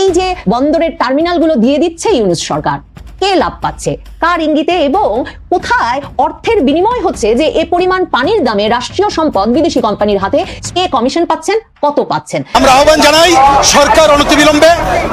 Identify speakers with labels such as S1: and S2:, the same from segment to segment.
S1: এই যে বন্দরের টার্মিনালগুলো দিয়ে দিচ্ছে ইউনুস সরকার। কে লাভ পাচ্ছে? কার ইঙ্গিতে এবং কোথায় অর্থের বিনিময় হচ্ছে যে এ পরিমাণ পানির দামে রাষ্ট্রীয় সম্পদ বিদেশি কোম্পানির হাতে কে কমিশন পাচ্ছেন কত পাচ্ছেন?
S2: আমরা আহ্বান জানাই সরকার অনতিবিলম্বে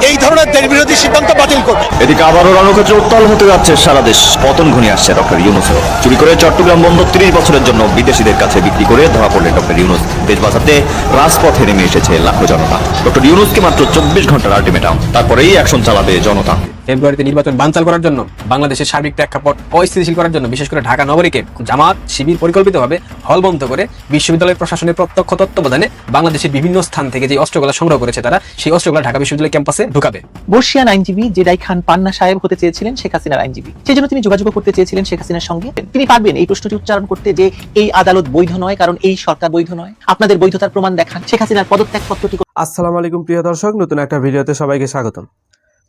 S2: এই ধরনের দেশ বিরোধী সিদ্ধান্ত বাতিল করবে।
S3: এদিকে আবারও রণক্ষেত্রে উত্তাল হতে যাচ্ছে সারা দেশ। পতন ঘনিয়ে আসছে ডক্টর ইউনুসের চুরি করে চট্টগ্রাম বন্দর তিরিশ বছরের জন্য বিদেশিদের কাছে বিক্রি করে ধরা পড়লেন ডক্টর ইউনুস। দেশ বাঁচাতে রাজপথে নেমে এসেছে লাখো জনতা। ডক্টর ইউনুসকে মাত্র চব্বিশ ঘণ্টার আল্টিমেটাম। তারপরেই অ্যাকশন চালাবে জনতা।
S4: ফেব্রুয়ারিতে নির্বাচন বানচাল করার জন্য বাংলাদেশের সার্বিক প্রেক্ষাপট অস্থিতিশীল করার জন্য বিশেষ করে ঢাকা নগরীকে জামাত শিবির পরিকল্পিতভাবে হলবন্ধ করে বিশ্ববিদ্যালয় প্রশাসনের প্রত্যক্ষ তত্ত্বাবধানে বাংলাদেশের বিভিন্ন স্থান থেকে যে অস্ত্রগুলো সংগ্রহ করেছে তারা সেই অস্ত্রগুলো ঢাকা বিশ্ববিদ্যালয় ক্যাম্পাসে ঢুকাবে।
S5: বর্ষিয়ান আইনজীবী জেডাই খান পান্না সাহেব হতে চেয়েছিলেন শেখ হাসিনার আইনজীবী। সেই জন্য তিনি যোগাযোগ করতে চেয়েছিলেন শেখ হাসিনার সঙ্গে। তিনি পারবেন এই প্রশ্নটি উচ্চারণ করতে যে এই আদালত বৈধ নয় কারণ এই সরকার বৈধ নয়। আপনাদের বৈধতার প্রমাণ দেখান। শেখ হাসিনার পদত্যাগ পত্রটি
S6: আসসালামু আলাইকুম প্রিয় দর্শক নতুন একটা ভিডিওতে সবাইকে স্বাগতম।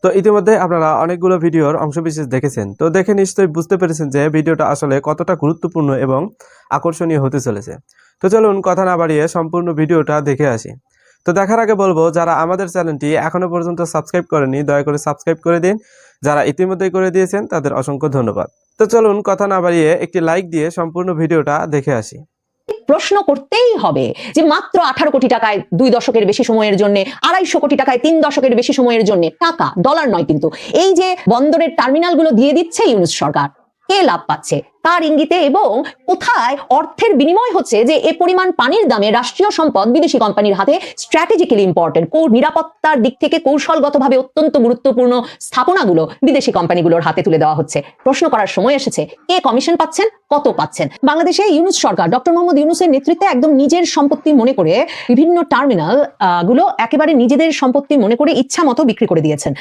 S6: তো ইতিমধ্যে আপনারা অনেকগুলো ভিডিওর অংশবিশেষ দেখেছেন। তো দেখে নিশ্চয়ই বুঝতে পেরেছেন যে ভিডিওটা আসলে কতটা গুরুত্বপূর্ণ এবং আকর্ষণীয় হতে চলেছে। তো চলুন কথা না বাড়িয়ে সম্পূর্ণ ভিডিওটা দেখে আসি। তো দেখার আগে বলব, যারা আমাদের চ্যানেলটি এখনও পর্যন্ত সাবস্ক্রাইব করেনি দয়া করে সাবস্ক্রাইব করে দিন। যারা ইতিমধ্যেই করে দিয়েছেন, তাদের অসংখ্য ধন্যবাদ। তো চলুন কথা না বাড়িয়ে একটি লাইক দিয়ে সম্পূর্ণ ভিডিওটা দেখে আসি।
S1: প্রশ্ন করতেই হবে যে মাত্র আঠারো কোটি টাকায় দুই দশকের বেশি সময়ের জন্য, আড়াইশো কোটি টাকায় তিন দশকের বেশি সময়ের জন্য টাকা ডলার নয় কিন্তু। এই যে বন্দরের টার্মিনালগুলো দিয়ে দিচ্ছে ইউনুস সরকার, কে লাভ পাচ্ছে? কার ইঙ্গিতে এবং কোথায় অর্থের বিনিময় হচ্ছে যে এ পরিমাণ পানির দামে রাষ্ট্রীয় সম্পদ বিদেশি কোম্পানির হাতে স্ট্র্যাটেজিক্যালি ইম্পর্টেন্ট নিরাপত্তার দিক থেকে কৌশলগতভাবে অত্যন্ত গুরুত্বপূর্ণ স্থাপনাগুলো বিদেশি কোম্পানিগুলোর হাতে তুলে দেওয়া হচ্ছে। প্রশ্ন করার সময় এসেছে, কে কমিশন পাচ্ছেন, কত পাচ্ছেন? বাংলাদেশে ইউনুস সরকার, ডক্টর মোহাম্মদ ইউনুসের নেতৃত্বে একদম নিজের সম্পত্তি মনে করে বিভিন্ন টার্মিনালগুলো একেবারে নিজেদের সম্পত্তি মনে করে ইচ্ছা মতো বিক্রি করে দিয়েছেন।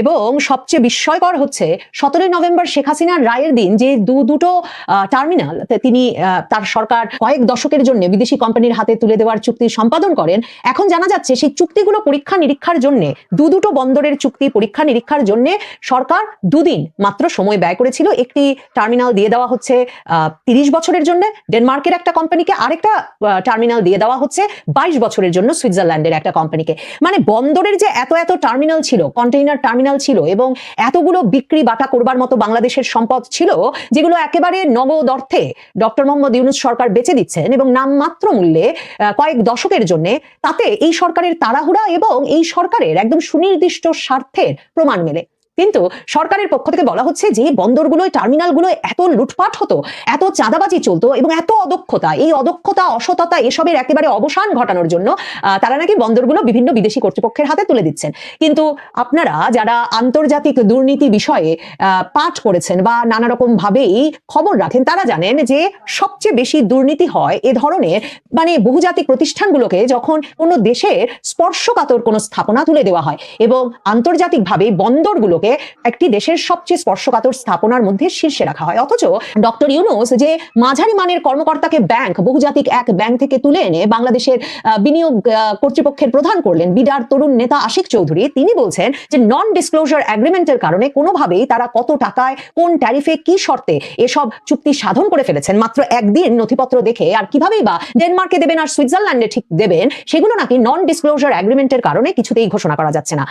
S1: এবং সবচেয়ে বিস্ময়কর হচ্ছে সতেরোই নভেম্বর শেখ হাসিনার রায়ের দিন যে দু দুটো টার্মিনাল তিনি তার সরকার কয়েক দশকের জন্য বিদেশি কোম্পানির হাতে তুলে দেওয়ার চুক্তি সম্পাদন করেন। এখন জানা যাচ্ছে সেই চুক্তিগুলো পরীক্ষা নিরীক্ষার জন্য, দু দুটো বন্দরের চুক্তি পরীক্ষা নিরীক্ষার জন্য সরকার দুদিন মাত্র সময় ব্যয় করেছিল। একটি টার্মিনাল দিয়ে দেওয়া হচ্ছে তিরিশ বছরের জন্য। ডেনমার্কের একটা কোম্পানিকে আরেকটা টার্মিনাল দিয়ে দেওয়া হচ্ছে, বাইশ বছরের জন্য সুইজারল্যান্ডের একটা কোম্পানিকে মানে বন্দরের যে এত এত টার্মিনাল ছিল কন্টেইনার টার্মিনাল ছিল এবং এতগুলো বিক্রি বাটা করবার মতো বাংলাদেশের সম্পদ ছিল, যেগুলো একেবারে নগদ অর্থে ডক্টর মোহাম্মদ ইউনুস সরকার বেচে দিচ্ছেন এবং নামমাত্র মূল্যে কয়েক দশকের জন্য তাতে এই সরকারের তাড়াহুড়া এবং এই সরকারের একদম সুনির্দিষ্ট স্বার্থের প্রমাণ মেলে। কিন্তু সরকারের পক্ষ থেকে বলা হচ্ছে যে বন্দরগুলোয়, টার্মিনালগুলোয় এত লুটপাট হতো, এত চাঁদাবাজি চলতো এবং এত অদক্ষতা, এই অদক্ষতা, অসততা এসবের একেবারে অবসান ঘটানোর জন্য তারা নাকি বন্দরগুলো বিভিন্ন বিদেশি কর্তৃপক্ষের হাতে তুলে দিচ্ছেন। কিন্তু আপনারা যারা আন্তর্জাতিক দুর্নীতি বিষয়ে পাঠ করেছেন বা নানা রকম ভাবেই খবর রাখেন, তারা জানেন যে সবচেয়ে বেশি দুর্নীতি হয় এ ধরনের মানে বহুজাতিক প্রতিষ্ঠানগুলোকে যখন কোনো দেশের স্পর্শকাতর কোনো স্থাপনা তুলে দেওয়া হয় এবং আন্তর্জাতিকভাবে বন্দরগুলোকে একটি দেশের সবচেয়ে স্পর্শকাতর স্থাপনার মধ্যে শীর্ষে রাখা হয়। অথচ ডক্টর ইউনুস যে মাঝারি মানের কর্মকর্তাকে ব্যাংক, বহুজাতিক এক ব্যাংক থেকে তুলে এনে বাংলাদেশের বিনিয়োগ কর্তৃপক্ষের প্রধান করলেন বিডার তরুণ নেতা আশিক চৌধুরী, তিনি বলছেন যে নন ডিসক্লোজার অ্যাগ্রিমেন্টের কারণে কোনোভাবেই তারা কত টাকায়, কোন ট্যারিফে কি শর্তে এসব চুক্তি সাধন করে ফেলেছেন। মাত্র একদিন নথিপত্র দেখে আর কিভাবেই বা ডেনমার্কে দেবেন আর সুইজারল্যান্ডে ঠিক দেবেন, সেগুলো নাকি নন ডিসক্লোজার অ্যাগ্রিমেন্টের কারণে কিছুতেই ঘোষণা করা যাচ্ছে না।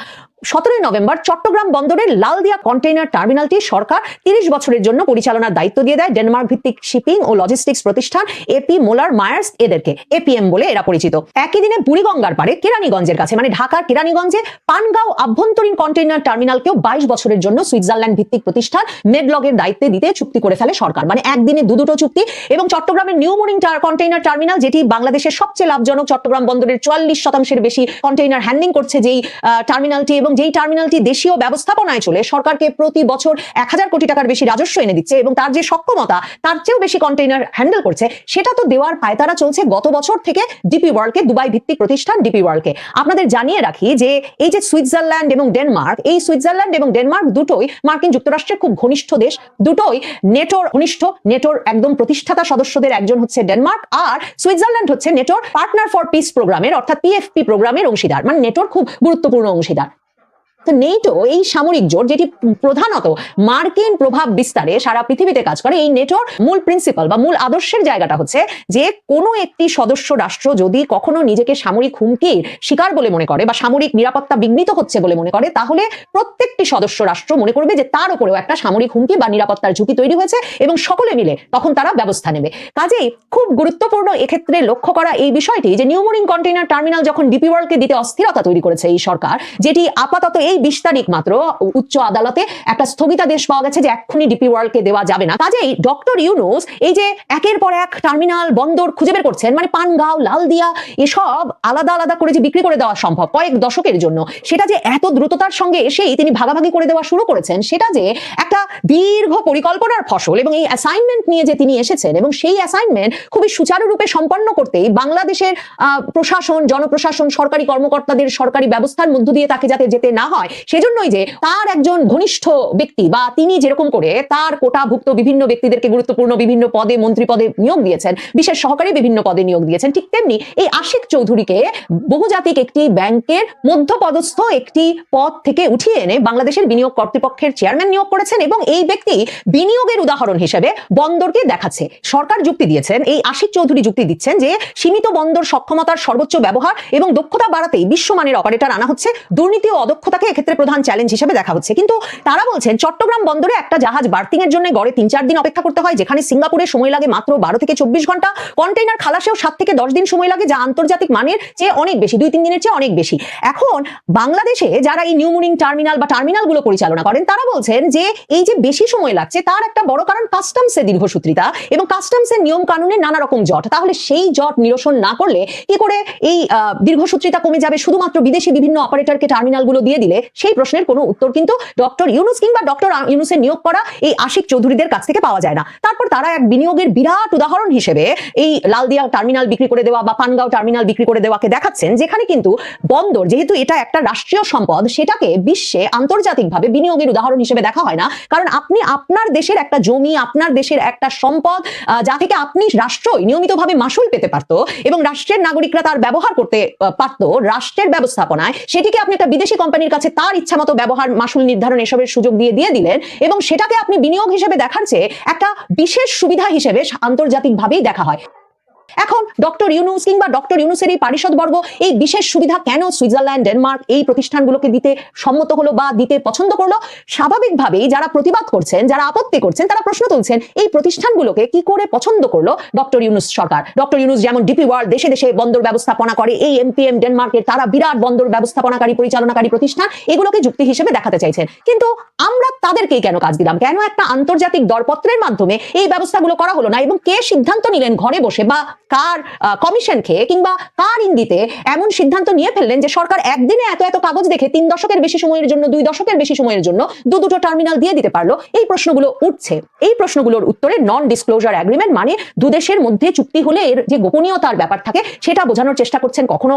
S1: সতেরোই নভেম্বর চট্টগ্রাম বন্দরের লালদিয়া কন্টেইনার টার্মিনালটি সরকার তিরিশ বছরের জন্য পরিচালনার দায়িত্ব দিয়ে দেয়। ডেনমার্ক ভিত্তিক শিপিং ও লজিস্টিক্স প্রতিষ্ঠান এপি মোলার মায়ার্স এদেরকে এপিএম বলে এরা পরিচিত। একই দিনে বুড়িগঙ্গার পারে কেরানীগঞ্জের কাছে মানে ঢাকার কেরানীগঞ্জে পানগাঁও আভ্যন্তরীণ কন্টেইনার টার্মিনালকেও বাইশ বছরের জন্য সুইজারল্যান্ড ভিত্তিক প্রতিষ্ঠান মেডলগের দায়িত্বে দিতে চুক্তি করে ফেলে সরকার। মানে একদিনে দু দুটো চুক্তি এবং চট্টগ্রামের নিউ মোরিং কন্টেইনার টার্মিনাল যেটি বাংলাদেশের সবচেয়ে লাভজনক চট্টগ্রাম বন্দরের চুয়াল্লিশ শতাংশের বেশি কন্টেইনার হ্যান্ডলিং করছে, যেই টার্মিনালটি এবং যেই টার্মিনালটি দেশীয় ব্যবস্থাপনায় চলে সরকারকে প্রতি বছর এক হাজার কোটি টাকার বেশি রাজস্ব এনে দিচ্ছে এবং তার যে সক্ষমতা, তার চেয়েও বেশি কন্টেইনার হ্যান্ডেল করছে, সেটা তো দেওয়ার পায়তারা চলছে গত বছর থেকে ডিপি ওয়ার্ল্ডকে দুবাই ভিত্তিক প্রতিষ্ঠান ডিপি ওয়ার্ল্ডকে আপনাদের জানিয়ে রাখি যে এই যে সুইজারল্যান্ড এবং ডেনমার্ক, এই সুইজারল্যান্ড এবং ডেনমার্ক দুটোই মার্কিন যুক্তরাষ্ট্রের খুব ঘনিষ্ঠ দেশ, দুটোই নেটোর ঘনিষ্ঠ, নেটোর একদম প্রতিষ্ঠাতা সদস্যদের একজন হচ্ছে ডেনমার্ক আর সুইজারল্যান্ড হচ্ছে নেটোর পার্টনার ফর পিস প্রোগ্রামের অর্থাৎ পিএফপি প্রোগ্রামের অংশীদার। মানে নেটোর খুব গুরুত্বপূর্ণ অংশীদার। তো নেটো এই সামরিক জোট, যেটি প্রধানত মার্কিন প্রভাব বিস্তারে সারা পৃথিবীতে কাজ করে, এই নেটোর মূল প্রিন্সিপাল বা মূল আদর্শের জায়গাটা হচ্ছে যে কোনো একটি সদস্য রাষ্ট্র যদি কখনো নিজেকে সামরিক হুমকির শিকার বলে মনে করে বা সামরিক নিরাপত্তা বিঘ্নিত হচ্ছে বলে মনে করে, তাহলে প্রত্যেকটি সদস্য রাষ্ট্র মনে করবে যে তার উপরেও একটা সামরিক হুমকি বা নিরাপত্তার ঝুঁকি তৈরি হয়েছে এবং সকলে মিলে তখন তারা ব্যবস্থা নেবে। কাজেই খুব গুরুত্বপূর্ণ এক্ষেত্রে লক্ষ্য করা এই বিষয়টি যে নিউমোরিং কন্টেইনার টার্মিনাল যখন ডিপি ওয়ার্ল্ডকে দিতে অস্থিরতা তৈরি করেছে এই সরকার, যেটি আপাতত এই বিশ তারিখ মাত্র উচ্চ আদালতে একটা স্থগিতাদেশ পাওয়া গেছে যে এক্ষুনি ডিপি ওয়ার্ল্ডকে দেওয়া যাবে না। কাজেই ডক্টর ইউনুস এই যে একের পর এক টার্মিনাল, বন্দর খুঁজে বের করছেন মানে পানগাঁও, লালদিয়া, এসব আলাদা আলাদা করে যে বিক্রি করে দেওয়া সম্ভব কয়েক দশকের জন্য, সেটা যে এত দ্রুততার সঙ্গে এসেই তিনি ভাগাভাগি করে দেওয়া শুরু করেছেন, সেটা যে একটা দীর্ঘ পরিকল্পনার ফসল এবং এই অ্যাসাইনমেন্ট নিয়ে যে তিনি এসেছেন এবং সেই অ্যাসাইনমেন্ট খুবই সুচারুরূপে সম্পন্ন করতেই বাংলাদেশের প্রশাসন, জনপ্রশাসন, সরকারি কর্মকর্তাদের সরকারি ব্যবস্থার মধ্য দিয়ে তাকে যাতে যেতে না হয় সেজন্যই যে তার একজন ঘনিষ্ঠ ব্যক্তি বা তিনি যেরকম করে তার কোটাভুক্ত বিভিন্ন ব্যক্তিদেরকে গুরুত্বপূর্ণ বিভিন্ন পদে, মন্ত্রী পদে নিয়োগ দিয়েছেন, বিশেষ সহকারী বিভিন্ন পদে নিয়োগ দিয়েছেন। ঠিক তেমনি এই আশিক চৌধুরীকে বহুজাতিক একটি ব্যাংকের মধ্যপদস্থ একটি পদ থেকে উঠিয়ে এনে বাংলাদেশের বিনিয়োগ কর্তৃপক্ষের চেয়ারম্যান নিয়োগ করেছেন এবং এই ব্যক্তি বিনিয়োগের উদাহরণ হিসেবে বন্দরকে দেখাচ্ছে। সরকার যুক্তি দিয়েছেন, এই আশিক চৌধুরী যুক্তি দিচ্ছেন যে সীমিত বন্দর সক্ষমতার সর্বোচ্চ ব্যবহার এবং দক্ষতা বাড়াতেই বিশ্বমানের অপারেটর আনা হচ্ছে। দুর্নীতি ও অদক্ষতাকে এক্ষেত্রে প্রধান চ্যালেঞ্জ হিসেবে দেখা হচ্ছে। কিন্তু তারা বলছেন, চট্টগ্রাম বন্দরে একটা জাহাজ বার্তিং এর জন্য গড়ে তিন চার দিন অপেক্ষা করতে হয়, যেখানে সিঙ্গাপুরে সময় লাগে মাত্র বারো থেকে চব্বিশ ঘণ্টা। কন্টেইনার খালাসেও সাত থেকে দশ দিন সময় লাগে, যা আন্তর্জাতিক মানের চেয়ে অনেক বেশি, দুই, তিন দিনের চেয়ে অনেক বেশি। এখন বাংলাদেশে যারা এই নিউমুনিং টার্মিনাল বা টার্মিনালগুলো পরিচালনা করেন, তারা বলছেন যে এই যে বেশি সময় লাগছে, তার একটা বড় কারণ কাস্টমসের দীর্ঘসূত্রিতা এবং কাস্টমসের নিয়ম কানুনে নানা রকম জট। তাহলে সেই জট নিরসন না করলে কি করে এই দীর্ঘসূত্রিতা কমে যাবে? শুধুমাত্র বিদেশি বিভিন্ন অপারেটরকে টার্মিনালগুলো দিয়ে দিলে সেই প্রশ্নের কোনো উত্তর কিন্তু ডক্টর ইউনুস কিংবা ডক্টর ইউনুসের নিয়োগ করা এই আশিক চৌধুরীদের কাছ থেকে পাওয়া যায় না। তারপর তারা এক বিনিয়োগের বিরাট উদাহরণ হিসেবে এই লালদিয়া টার্মিনাল বিক্রি করে দেওয়া বা পানগাঁও টার্মিনাল বিক্রি করে দেওয়াকে দেখাচ্ছেন, যেখানে কিন্তু বন্দর, যেহেতু এটা একটা রাষ্ট্রীয় সম্পদ, সেটাকে বিশ্বে আন্তর্জাতিকভাবে বিনিয়োগের উদাহরণ হিসেবে দেখা হয় না। কারণ আপনি আপনার দেশের একটা জমি, আপনার দেশের একটা সম্পদ যা থেকে আপনি রাষ্ট্রই নিয়মিতভাবে মাসুল পেতে পারতো এবং রাষ্ট্রের নাগরিকরা তার ব্যবহার করতে পারতো, রাষ্ট্রের ব্যবস্থাপনায়, সেটিকে আপনি একটা বিদেশি কোম্পানির কাছে তার ইচ্ছা মতো ব্যবহার মাসুল নির্ধারণ এসবের সুযোগ দিয়ে দিয়ে দিলেন এবং সেটাকে আপনি বিনিয়োগ হিসেবে দেখার চেয়ে একটা বিশেষ সুবিধা হিসেবে আন্তর্জাতিকভাবেই দেখা হয়। এখন ডক্টর ইউনুস কিংবা ডক্টর ইউনুসের এই পারিষদ বর্গ এই বিশেষ সুবিধা কেন সুইজারল্যান্ড, ডেনমার্ক এই প্রতিষ্ঠানগুলোকে দিতে সম্মত হলো বা দিতে পছন্দ করল? স্বাভাবিকভাবেই যারা প্রতিবাদ করছেন, যারা আপত্তি করছেন, তারা প্রশ্ন তুলছেন, এই প্রতিষ্ঠানগুলোকে কি করে পছন্দ করল ডক্টর ইউনুস সরকার? ডক্টর ইউনুস যেমন ডিপি ওয়ার্ল্ড দেশে দেশে বন্দর ব্যবস্থাপনা করে, এই এমপিএম ডেনমার্কের তারা বিরাট বন্দর ব্যবস্থাপনাকারী, পরিচালনাকারী প্রতিষ্ঠান, এগুলোকে যুক্তি হিসেবে দেখাতে চাইছেন। কিন্তু আমরা তাদেরকেই কেন কাজ দিলাম? কেন একটা আন্তর্জাতিক দরপত্রের মাধ্যমে এই ব্যবস্থাগুলো করা হলো না? এবং কে সিদ্ধান্ত নিলেন ঘরে বসে বা কার কমিশন খেয়ে কিংবা কার ইঙ্গিতে এমন সিদ্ধান্ত নিয়ে ফেললেন যে সরকার একদিনে এত এত কাগজ দেখে তিন দশকের বেশি সময়ের জন্য, দুই দশকের বেশি সময়ের জন্য দু দুটো টার্মিনাল দিয়ে দিতে পারল। এই প্রশ্নগুলো উঠছে। এই প্রশ্নগুলোর উত্তরে নন ডিসক্লোজার অ্যাগ্রিমেন্ট মানে দুদেশের মধ্যে চুক্তি হলে এর যে গোপনীয়তার ব্যাপার থাকে সেটা বোঝানোর চেষ্টা করছেন কখনো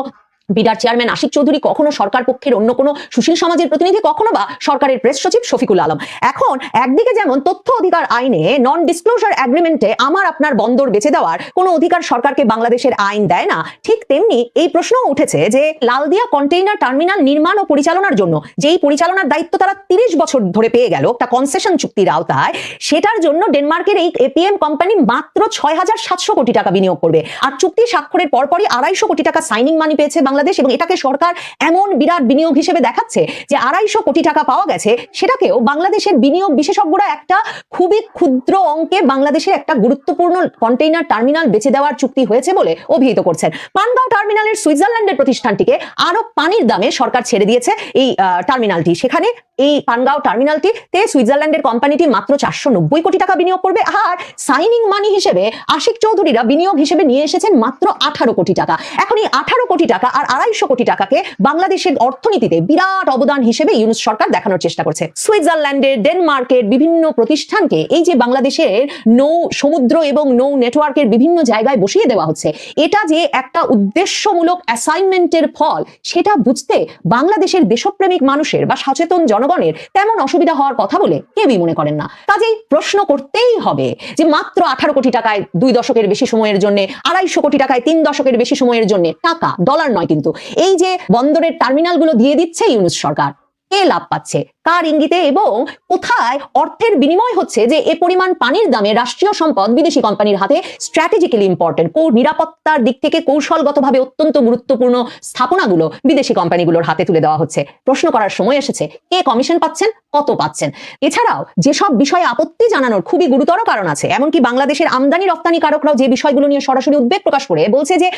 S1: বিডার চেয়ারম্যান আশিক চৌধুরী কখনো সরকার পক্ষের অন্য কোনো সুশীল সমাজের প্রতিনিধি, কখনো বা সরকারের প্রেস সচিব শফিকুল আলম। এখন একদিকে যেমন তথ্য অধিকার আইনে নন ডিসক্লোজার অ্যাগ্রিমেন্টে আমার আপনার বন্দর বেচে দেওয়ার কোনো অধিকার সরকারকে বাংলাদেশের আইন দেয় না, ঠিক তেমনি এই প্রশ্নও উঠেছে যে লালদিয়া কন্টেইনার টার্মিনাল নির্মাণ ও পরিচালনার জন্য যেই পরিচালনার দায়িত্ব তারা তিরিশ বছর ধরে পেয়ে গেল, একটা কনসেশন চুক্তির আওতায়, সেটার জন্য ডেনমার্কের এই এপিএম কোম্পানি মাত্র ছয় হাজার সাতশো কোটি টাকা বিনিয়োগ করবে। আর চুক্তি স্বাক্ষরের পরপরই আড়াইশো কোটি টাকা সাইনিং মানি পেয়েছে বাংলাদেশ এবং এটাকে সরকার এমন বিরাট বিনিয়োগ হিসেবে দেখাচ্ছে যে আড়াইশো কোটি টাকা পাওয়া গেছে, সেটাকেও বাংলাদেশের বিনিয়োগ বিশেষজ্ঞরা একটা খুবই ক্ষুদ্র অঙ্কে বাংলাদেশের একটা গুরুত্বপূর্ণ কন্টেইনার টার্মিনাল বেচে দেওয়ার চুক্তি হয়েছে বলে অভিহিত করছেন। পানগাঁও টার্মিনালের সুইজারল্যান্ডের প্রতিষ্ঠানটিকে আরও পানির দামে সরকার ছেড়ে দিয়েছে এই টার্মিনালটি সেখানে এই পানগাঁও টার্মিনালটিতে সুইজারল্যান্ডের কোম্পানিটি মাত্র চারশো নব্বই কোটি টাকা বিনিয়োগ করবে আর সাইনিং মানি হিসেবে আশিক চৌধুরীরা বিনিয়োগ হিসেবে নিয়ে এসেছেন মাত্র আঠারো কোটি টাকা। এখন এই আঠারো কোটি টাকা আর আড়াইশো কোটি টাকাকে বাংলাদেশের অর্থনীতিতে বিরাট অবদান হিসেবে ইউনুস সরকার দেখানোর চেষ্টা করছে। সুইজারল্যান্ডের ডেনমার্কের বিভিন্ন প্রতিষ্ঠানকে এই যে বাংলাদেশের নৌ সমুদ্র এবং নৌ নেটওয়ার্কের বিভিন্ন জায়গায় বসিয়ে দেওয়া হচ্ছে, এটা যে একটা উদ্দেশ্যমূলক অ্যাসাইনমেন্টের ফল, সেটা বুঝতে বাংলাদেশের দেশপ্রেমিক মানুষের বা সচেতন জনগণের তেমন অসুবিধা হওয়ার কথা বলে কেউই মনে করেন না। কাজেই প্রশ্ন করতেই হবে যে মাত্র আঠারো কোটি টাকায় দুই দশকের বেশি সময়ের জন্য, আড়াইশো কোটি টাকায় তিন দশকের বেশি সময়ের জন্য টাকা, ডলার নয় কিন্তু। এই যে বন্দরের টার্মিনালগুলো দিয়ে দিচ্ছে ইউনুস সরকার, কে লাভ পাচ্ছে? কার ইঙ্গিতে এবং কোথায় অর্থের বিনিময় হচ্ছে যে এ পরিমাণ পানির দামে রাষ্ট্রীয় সম্পদ বিদেশি কোম্পানির হাতে স্ট্র্যাটেজিক্যালি ইম্পর্টেন্ট কৌ নিরাপত্তার দিক থেকে কৌশলগতভাবে অত্যন্ত গুরুত্বপূর্ণ স্থাপনাগুলো বিদেশি কোম্পানিগুলোর হাতে তুলে দেওয়া হচ্ছে। প্রশ্ন করার সময় এসেছে, কে কমিশন পাচ্ছেন, কত পাচ্ছেন? এছাড়াও যেসব বিষয়ে আপত্তি জানানোর খুবই গুরুতর কারণ আছে, এমনকি বাংলাদেশের আমদানি রপ্তানিকারকরাও যে বিষয়গুলো নিয়ে সরাসরি উদ্বেগ প্রকাশ করে, বলছে যে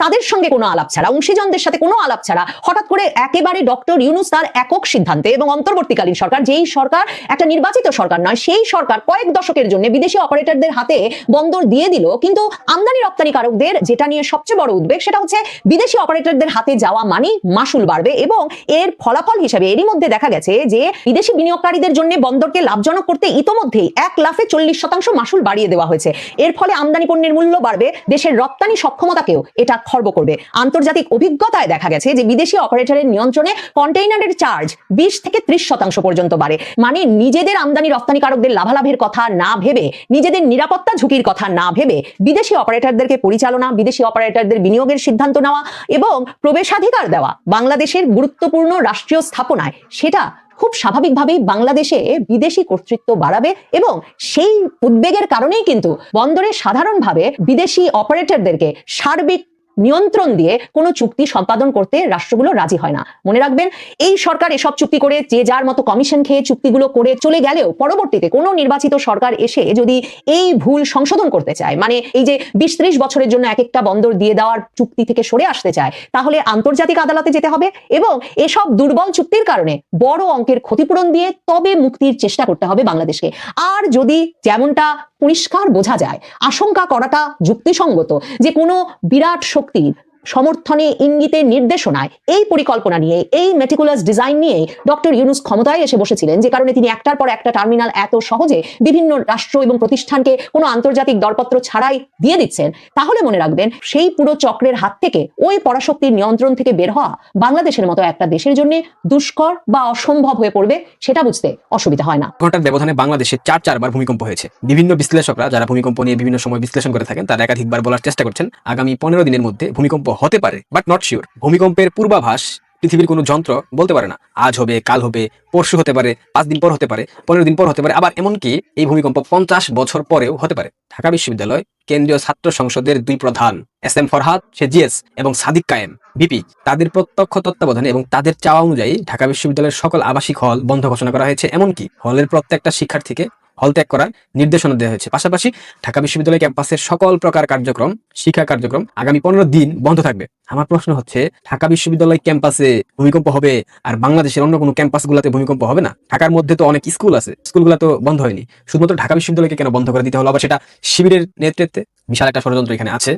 S1: তাদের সঙ্গে কোনো আলাপ ছাড়া, অংশীজনদের সাথে কোনো আলাপ ছাড়া হঠাৎ করে একেবারে ডক্টর ইউনুস তার একক সিদ্ধান্তে এবং অন্তর্বর্তীকালীন সরকার, যেই সরকার একটা নির্বাচিত সরকার নয়, সেই সরকার কয়েক দশকের জন্য বিদেশি অপারেটরদের হাতে বন্দর দিয়ে দিল। কিন্তু আমদানি রপ্তানি কারকদের যেটা নিয়ে সবচেয়ে বড় উদ্বেগ সেটা হচ্ছে বিদেশি অপারেটরদের হাতে যাওয়া মানেই মাসুল বাড়বে এবং এর ফলাফল হিসেবে এরই মধ্যে দেখা গেছে যে বিদেশি বিনিয়োগকারীদের জন্য বন্দরকে লাভজনক করতে ইতোমধ্যেই এক লাফে চল্লিশ শতাংশ মাসুল বাড়িয়ে দেওয়া হয়েছে। এর ফলে আমদানি পণ্যের মূল্য বাড়বে, দেশের রপ্তানি সক্ষমতাকেও এটা খর্ব করবে। আন্তর্জাতিক অভিজ্ঞতায় দেখা গেছে যে বিদেশি অপারেটরের নিয়ন্ত্রণে কন্টেইনারের চার্জ বিশ থেকে ত্রিশ শতাংশ পর্যন্ত বাড়ে। মানে নিজেদের আমদানি রপ্তানিকারকদের লাভালাভের কথা না ভেবে, নিজেদের নিরাপত্তা ঝুঁকির কথা না ভেবে বিদেশি অপারেটরদেরকে পরিচালনা, বিদেশি অপারেটরদের বিনিয়োগের সিদ্ধান্ত নেওয়া এবং প্রবেশাধিকার দেওয়া বাংলাদেশের গুরুত্বপূর্ণ রাষ্ট্রীয় স্থাপনায়, সেটা খুব স্বাভাবিকভাবেই বাংলাদেশে বিদেশি কর্তৃত্ব বাড়াবে এবং সেই উদ্বেগের কারণেই কিন্তু বন্দরে সাধারণভাবে বিদেশি অপারেটরদেরকে সার্বিক নিয়ন্ত্রণ দিয়ে কোনো চুক্তি সম্পাদন করতে রাষ্ট্রগুলো রাজি হয় না। মনে রাখবেন, এই সরকার এসব চুক্তি করে যে যার মতো কমিশন খেয়ে চুক্তিগুলো করে চলে গেলেও পরবর্তীতে কোনো নির্বাচিত সরকার এসে যদি এই ভুল সংশোধন করতে চায় মানে এই যে বিশ ত্রিশ বছরের জন্য এক একটা বন্দর দিয়ে দেওয়ার চুক্তি থেকে সরে আসতে চায়, তাহলে আন্তর্জাতিক আদালতে যেতে হবে এবং এসব দুর্বল চুক্তির কারণে বড় অঙ্কের ক্ষতিপূরণ দিয়ে তবে মুক্তির চেষ্টা করতে হবে বাংলাদেশকে। আর যদি যেমনটা পরিষ্কার বোঝা যায়, আশঙ্কা করাটা যুক্তিসঙ্গত যে কোনো বিরাট succeed সমর্থনে ইঙ্গিতে নির্দেশনায় এই পরিকল্পনা নিয়ে, এই মেটিকুলাস ডিজাইন নিয়ে ডক্টর ইউনুস ক্ষমতায় এসে বসেছিলেন, যে কারণে তিনি একটার পর একটা টার্মিনাল এত সহজে বিভিন্ন রাষ্ট্র এবং প্রতিষ্ঠানকে কোনো আন্তর্জাতিক দরপত্র ছাড়াই দিয়ে দিচ্ছেন। তাহলে মনে রাখবেন, সেই পুরো চক্রের হাত থেকে ওই পরাশক্তির নিয়ন্ত্রণ থেকে বের হওয়া বাংলাদেশের মতো একটা দেশের জন্য দুষ্কর বা অসম্ভব হয়ে পড়বে, সেটা বুঝতে অসুবিধা হয় না।
S4: ঘণ্টার ব্যবধানে বাংলাদেশে চার চারবার ভূমিকম্প হয়েছে। বিভিন্ন বিশ্লেষকরা যারা ভূমিকম্প নিয়ে বিভিন্ন সময় বিশ্লেষণ করে থাকেন, তারা একাধিকবার বলার চেষ্টা করছেন, আগামী পনেরো দিনের মধ্যে ভূমিকম্প হতে পারে বাট নট শিওর ভূমিকম্পের পূর্বাভাস পৃথিবীর কোনো যন্ত্র বলতে পারে না। আজ হবে, কাল হবে, পরশু হতে পারে, পাঁচ দিন পর হতে পারে পনেরো দিন পর হতে পারে, আবার এমনকি এই ভূমিকম্প পঞ্চাশ বছর পরেও হতে পারে। ঢাকা বিশ্ববিদ্যালয় কেন্দ্রীয় ছাত্র সংসদের দুই প্রধান, এস এম ফরহাদ, সে জিএস, এবং সাদিক কায়েম বিপি তাদের প্রত্যক্ষ তত্ত্বাবধানে এবং তাদের চাওয়া অনুযায়ী ঢাকা বিশ্ববিদ্যালয়ের সকল আবাসিক হল বন্ধ ঘোষণা করা হয়েছে। এমনকি হলের প্রত্যেকটা শিক্ষার্থীকে হল ত্যাগ করার নির্দেশনা দেওয়া হয়েছে। পাশাপাশি ঢাকা বিশ্ববিদ্যালয় ক্যাম্পাসের সকল প্রকার কার্যক্রম, শিক্ষা কার্যক্রম আগামী পনেরো দিন বন্ধ থাকবে। আমার প্রশ্ন হচ্ছে, ঢাকা বিশ্ববিদ্যালয় ক্যাম্পাসে ভূমিকম্প হবে আর বাংলাদেশের অন্য কোনো ক্যাম্পাস গুলাতে ভূমিকম্প হবে না? ঢাকার মধ্যে তো অনেক স্কুল আছে, স্কুলগুলো তো বন্ধ হয়নি। শুধুমাত্র ঢাকা বিশ্ববিদ্যালয়কে কেন বন্ধ করে দিতে হলো? আবার সেটা শিবিরের নেতৃত্বে, বিশাল একটা ষড়যন্ত্র এখানে আছে।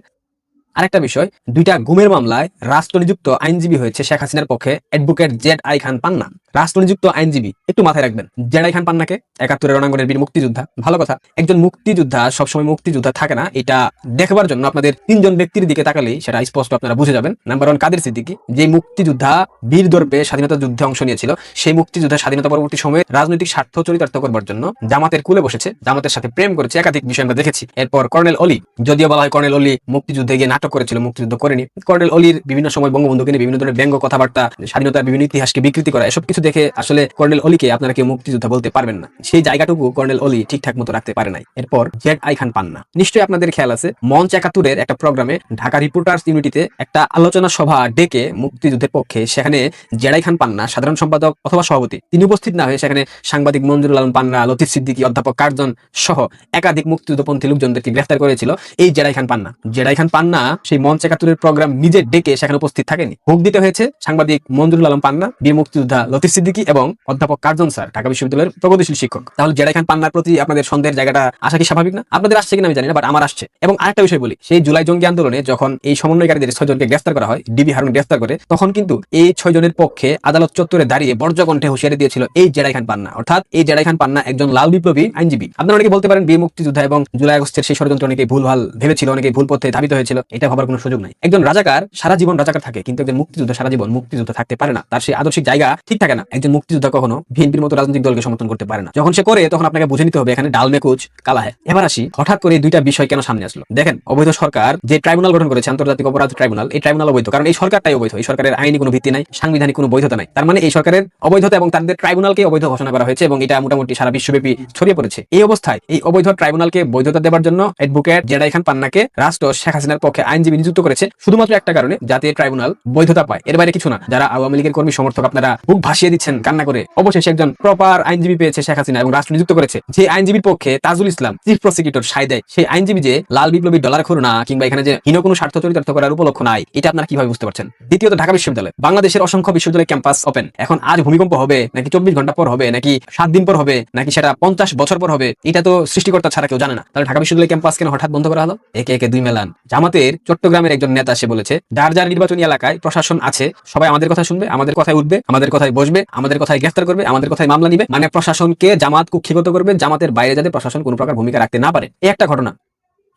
S4: আরেকটা বিষয়, দুইটা গুমের মামলায় রাষ্ট্রনিযুক্ত আইনজীবী হয়েছে শেখ হাসিনার পক্ষে advocate Z I Khan Panna. রাষ্ট্রনিযুক্ত আইনজীবী, একটু মাথায় রাখবেন, জেড আই খান পান্নাকে একাত্তরের রণাঙ্গনের বীর মুক্তিযোদ্ধা, ভালো কথা, একজন মুক্তিযোদ্ধা, সবসময় মুক্তিযোদ্ধা থাকে না, এটা দেখবার জন্য আপনাদের তিনজন ব্যক্তির দিকে তাকালেই সেটা স্পষ্ট আপনারা বুঝে যাবেন। নাম্বার ওয়ান কাদের সিদ্দিকি, যে মুক্তিযোদ্ধা বীর দর্পে স্বাধীনতা যুদ্ধে অংশ নিয়েছিল, সেই মুক্তিযোদ্ধা স্বাধীনতা পরবর্তী সময়ে রাজনৈতিক স্বার্থ চরিতার্থ করবার জন্য জামাতের কুলে বসেছে, জামাতের সাথে প্রেম করেছে, একাধিক বিষয় আমরা দেখেছি। এরপর কর্নেল অলি, যদিও বলা হয় কর্নেল অলি মুক্তিযুদ্ধে গিয়ে নাটক করেছিল, মুক্তিযুদ্ধ করেনি। কর্নেল অলির বিভিন্ন সময় বঙ্গবন্ধুকে নিয়ে বিভিন্ন ধরনের ব্যঙ্গ কথাবার্তা, স্বাধীনতার বিভিন্ন ইতিহাসকে বিকৃতি করা, এসব কিছু দেখে আসলে কর্নেল অলিকে আপনারা কেউ মুক্তিযোদ্ধা বলতে পারবেন না। সেই জায়গাটুকু কর্নেল অলি ঠিকঠাক মতো রাখতে পারে নাই। এরপর জেড আই খান পান্না। নিশ্চয়ই আপনাদের খেয়াল আছে, মঞ্চ একাত্তরের একটা প্রোগ্রামে ঢাকা রিপোর্টার্স ইউনিটিতে একটা আলোচনা সভা ডেকে মুক্তিযুদ্ধের পক্ষে, সেখানে জেডাই খান পান্না, সাধারণ সম্পাদক অথবা সভাপতি, তিনি উপস্থিত না হয়ে সেখানে সাংবাদিক মঞ্জুরুল আলম পান্না, লতিফ সিদ্দিকী, অধ্যাপক কার্জন সহ একাধিক মুক্তিযুদ্ধপন্থী লোকজনদেরকে গ্রেফতার করেছিল এই জেডাই খান পান্না। জেডাই খান পান্না সেই মঞ্চ একাত্তরের প্রোগ্রাম নিজে ডেকে সেখানে উপস্থিত থাকেনি। হুক দিতে হয়েছে সাংবাদিক মঞ্জুরুল আলম পান্না বীর মুক্তিযোদ্ধা লতিফ সিদ্দিকী এবং অধ্যাপক কার্জন স্যার, ঢাকা বিশ্ববিদ্যালয়ের প্রগতিশীল শিক্ষক। তাহলে জেডাই খান পান্নার প্রতি আপনাদের সন্দেহের জায়গাটা আসা কি স্বাভাবিক না? আপনাদের আসছে কিনা আমি জানি না বাট আমার আসছে। এবং আরেকটা বিষয় বলি, সেই জুলাই জঙ্গি আন্দোলনে যখন এই সমন্বয়কারীদের ছয়জনকে গ্রেফতার করা হয় ডিবি হারুন গ্রেফতার করে, তখন কিন্তু এই ছয় জনের পক্ষে আদালত চত্বরে দাঁড়িয়ে বর্জ্যকণ্ঠে হুঁশিয়ারি দিয়েছিল এই জেডাই খান পান্না। অর্থাৎ এই জেডাই খান পান্না একজন লাল বিপ্লবী আইনজীবী। আপনারা অনেকে বলতে পারেন বীর মুক্তিযোদ্ধা এবং জুলাই আগস্টের সেই ষড়যন্ত্র অনেকে ভুলভাল ভেবেছিল অনেকে ভুল পথে ধাবিত হয়েছিল। এটা ভাবার কোনো সুযোগ নাই। একজন রাজাকার সারা জীবন রাজাকার থাকে, কিন্তু একজন মুক্তিযোদ্ধা সারা জীবন মুক্তিযুদ্ধ থাকতে পারে না। তার সেই আদর্শিক জায়গা ঠিক থাকে না। একজন মুক্তিযোদ্ধা কখনো বিএনপির মতো রাজনৈতিক দলকে সমর্থন করতে পারে না। যখন সে করে, তখন আপনাকে বুঝে নিতে হবে, এখানে ডাল, মেকুচ কালা হয় এবার আসি, হঠাৎ করে দুইটা বিষয় কেন সামনে আসলো? দেখেন, অবৈধ সরকার যে ট্রাইব্যুনাল গঠন করেছে, আন্তর্জাতিক অপরাধ ট্রাইব্যুনাল, এই ট্রাইব্যুনাল অবৈধ। কারণ এই সরকারটাই অবৈধ। এই সরকারের আইনি কোনো ভিত্তি নাই, সাংবিধানিক কোনো বৈধতা নাই। তার মানে এই সরকারের অবৈধতা এবং তাদের ট্রাইব্যুনালকে অবৈধ ঘোষণা করা হয়েছে এবং এটা মোটামুটি সারা বিশ্বব্যাপী ছড়িয়ে পড়েছে। এই অবস্থায় এই অবৈধ ট্রাইব্যুনালকে বৈধতা দেওয়ার জন্য অ্যাডভোকেট জেডাই খান পান্নাকে রাষ্ট্র শেখ হাসিনার পক্ষে আইনজীবী নিযুক্ত করেছে শুধুমাত্র একটা কারণে যাতে ট্রাইব্যুনাল বৈধতা পায়। এর বাইরে কিছু না। যারা আওয়ামী লীগের কর্মী, সমর্থক, আপনারা বুক ভাসিয়ে দিচ্ছেন কান্না করে। অবশেষে একজন প্রপার আইনজীবী পেয়েছে শেখ হাসিনা এবং রাষ্ট্র নিযুক্ত করেছে। যে আইনজীবীর পক্ষে তাজুল ইসলাম চিফ প্রসিকিউটর সাই দেয়, সেই আইনজীবী যে লাল বিপ্লবী ডলার খোর না কিংবা এখানে যে হীন কোনো স্বার্থ চরিতার্থ করার উপলক্ষ নাই, এটা আপনারা কীভাবে বুঝতে পারছেন? দ্বিতীয়ত, ঢাকা বিশ্ববিদ্যালয়। বাংলাদেশের অসংখ্য বিশ্ববিদ্যালয় ক্যাম্পাস ওপেন এখন আজ ভূমিকম্প হবে, নাকি চব্বিশ ঘণ্টা পর হবে, নাকি সাত দিন পর হবে, নাকি সেটা পঞ্চাশ বছর পর হবে, এটা তো সৃষ্টিকর্তা ছাড়া কেউ জানে না। তাহলে ঢাকা বিশ্ববিদ্যালয় ক্যাম্পাস কেন হঠাৎ বন্ধ করা হলো? একে একে দুই মেলান। জামাতের চট্টগ্রামের একজন নেতা সে বলেছে, যার যার নির্বাচনী এলাকায় প্রশাসন আছে, সবাই আমাদের কথা শুনবে, আমাদের কথায় উঠবে, আমাদের কথায় বসবে, আমাদের কথায় গ্রেফতার করবে, আমাদের কথায় মামলা নিবে। মানে প্রশাসনকে জামাত কুক্ষিগত করবে, জামাতের বাইরে যাতে প্রশাসন কোনো প্রকার ভূমিকা রাখতে না পারে। এই একটা ঘটনা।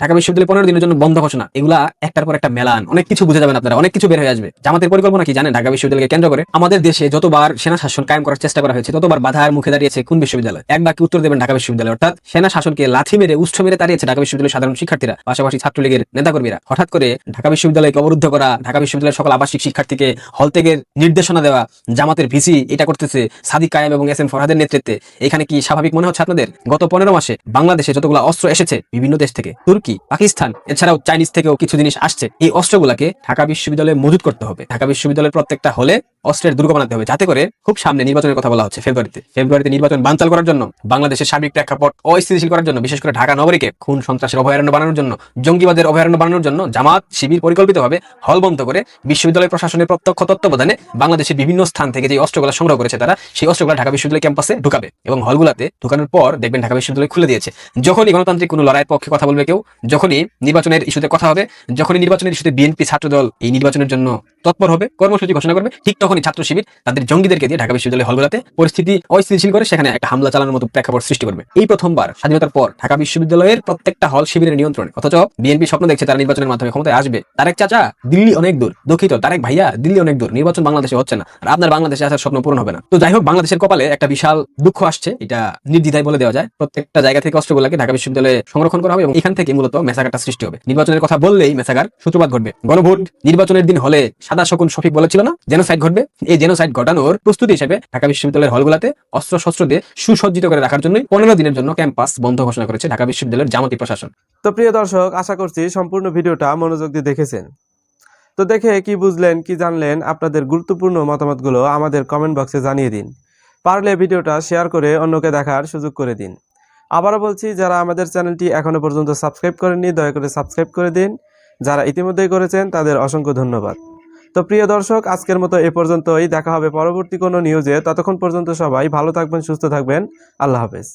S4: ঢাকা বিশ্ববিদ্যালয় পনেরো দিনের জন্য বন্ধ ঘোষণা। এগুলা একটার পর একটা মেলান। অনেক কিছু বুঝে যাবেন আপনারা, অনেক কিছু বের হয়ে আসবে। জামাতের পরিকল্পনা কি জানেন? ঢাকা বিশ্ববিদ্যালয়কে কেন্দ্র করে আমাদের দেশে যতবার সেনা শাসন কায়েম করার চেষ্টা করা হয়েছে, ততবার বাধার মুখে দাঁড়িয়েছে কোন বিশ্ববিদ্যালয়? এক বাক্যে উত্তর দেবেন ঢাকা বিশ্ববিদ্যালয়। অর্থাৎ সেনা শাসনকে লাথি মেরে উষ্ঠ মেরে দাঁড়িয়েছে ঢাকা বিশ্ববিদ্যালয়ের সাধারণ শিক্ষার্থীরা। পাশাপাশি ছাত্রলীগের নেতাকর্মীরা। হঠাৎ করে ঢাকা বিশ্ববিদ্যালয়কে অবরুদ্ধ করা, ঢাকা বিশ্ববিদ্যালয়ের সকল আবাসিক শিক্ষার্থীকে হল থেকে নির্দেশনা দেওয়া, জামাতের ভিসি এটা করতেছে সাদিক কায়েম এবং এস এম ফরহাদের নেতৃত্বে। এখানে কি স্বাভাবিক মনে হচ্ছে আপনাদের? গত পনেরো মাসে বাংলাদেশে যতগুলো অস্ত্র এসেছে বিভিন্ন দেশ থেকে, তুর্কি পাকিস্তান। এছাড়াও চাইনিজ থেকেও কিছু জিনিস আসছে। এই অস্ত্রগুলাকে ঢাকা বিশ্ববিদ্যালয়ে মজুত করতে হবে। ঢাকা বিশ্ববিদ্যালয়ের প্রত্যেকটা হলে অস্ত্রের দুর্গ বানাতে হবে। যাতে করে খুব সামনে নির্বাচনের কথা বলা হচ্ছে ফেব্রুয়ারিতে। ফেব্রুয়ারিতে নির্বাচন বানচাল করার জন্য, বাংলাদেশের সার্বিক প্রেক্ষাপট অস্থিতিশীল করার জন্য, বিশেষ করে ঢাকা নগরীকে খুন সন্ত্রাসের অভয়ারণ্য বানানোর জন্য, জঙ্গিবাদের অভয়ারণ্য বানানোর জন্য জামাত শিবির পরিকল্পিতভাবে হল বন্ধ করে বিশ্ববিদ্যালয় প্রশাসনের প্রত্যক্ষ তত্ত্বাবধানে বাংলাদেশের বিভিন্ন স্থান থেকে যে অস্ত্রগুলো সংগ্রহ করেছে তারা, সেই অস্ত্রগুলো ঢাকা বিশ্ববিদ্যালয় ক্যাম্পাসে ঢুকাবে এবং হলগুলাতে ঢুকানোর পর দেখবেন ঢাকা বিশ্ববিদ্যালয় খুলে দিয়েছে। যখনই গণতান্ত্রিক কোনো লড়াইয়ের পক্ষে কথা বলবে কেউ যখনই নির্বাচনের ইস্যুতে কথা হবে যখনই নির্বাচনের ইস্যুতে বিএনপি ছাত্রদল এই নির্বাচনের জন্য তৎপর হবে, কর্মসূচি ঘোষণা করবে। ঠিক তখনই ছাত্র শিবির তাদের জঙ্গিদেরকে দিয়ে ঢাকা বিশ্ববিদ্যালয় হলগুলোতে পরিস্থিতি অস্থিতিশীল করে সেখানে একটা হামলা চালানোর মতো প্রেক্ষাপট সৃষ্টি করবে। এই প্রথমবার স্বাধীনতার পর ঢাকা বিশ্ববিদ্যালয়ের প্রত্যেকটা হল শিবিরের নিয়ন্ত্রণে। অথচ বিএনপি স্বপ্ন দেখছে তারা নির্বাচনের মাধ্যমে ক্ষমতায় আসবে। তারেক চাচা, দিল্লি অনেক দূর। দুঃখিত, তারেক ভাইয়া, দিল্লি অনেক দূর। নির্বাচন বাংলাদেশে হচ্ছে না। আর আপনার বাংলাদেশে আসার স্বপ্ন পূরণ হবে না। তো যাই হোক, বাংলাদেশের কপালে একটা বিশাল দুঃখ আসছে। এটা নির্দ্বিধায় বলে দেওয়া যায়। প্রত্যেকটা জায়গা থেকে অস্ত্রগুলোকে ঢাকা বিশ্ববিদ্যালয়ে সংরক্ষণ করা হবে এবং এখান থেকে মূলত মেসাগারটা সৃষ্টি হবে। নির্বাচনের কথা বললেই মেসাগার সূত্রপাত ঘটবে। গণভোট নির্বাচনের দিন হলে সাদা শকুন শফিক বলেছিল না জেনোসাইড ঘটবে। এই জেনোসাইড ঘটানোর প্রস্তুতি হিসেবে ঢাকা বিশ্ববিদ্যালয়ের হলগুলোতে অস্ত্র শস্ত্র দিয়ে সুসজ্জিত করে রাখার জন্য পনেরো দিনের জন্য ক্যাম্পাস বন্ধ ঘোষণা করেছে ঢাকা বিশ্ববিদ্যালয়ের জামাতি প্রশাসন।
S6: তো প্রিয় দর্শক, আশা করছি সম্পূর্ণ ভিডিওটা মনোযোগ দিয়ে দেখেছেন। তো দেখে কি বুঝলেন, কি জানলেন, আপনাদের গুরুত্বপূর্ণ মতামতগুলো আমাদের কমেন্ট বক্সে জানিয়ে দিন। পারলে ভিডিওটা শেয়ার করে অন্যকে দেখার সুযোগ করে দিন। আবারও বলছি, যারা আমাদের চ্যানেলটি এখনও পর্যন্ত সাবস্ক্রাইব করেননি, দয়া করে সাবস্ক্রাইব করে দিন। যারা ইতিমধ্যেই করেছেন, তাদের অসংখ্য ধন্যবাদ। তো প্রিয় দর্শক, আজকের মতো এ পর্যন্তই। দেখা হবে পরবর্তী কোনো নিউজে ততক্ষণ পর্যন্ত সবাই ভালো থাকবেন, সুস্থ থাকবেন। আল্লাহ হাফেজ।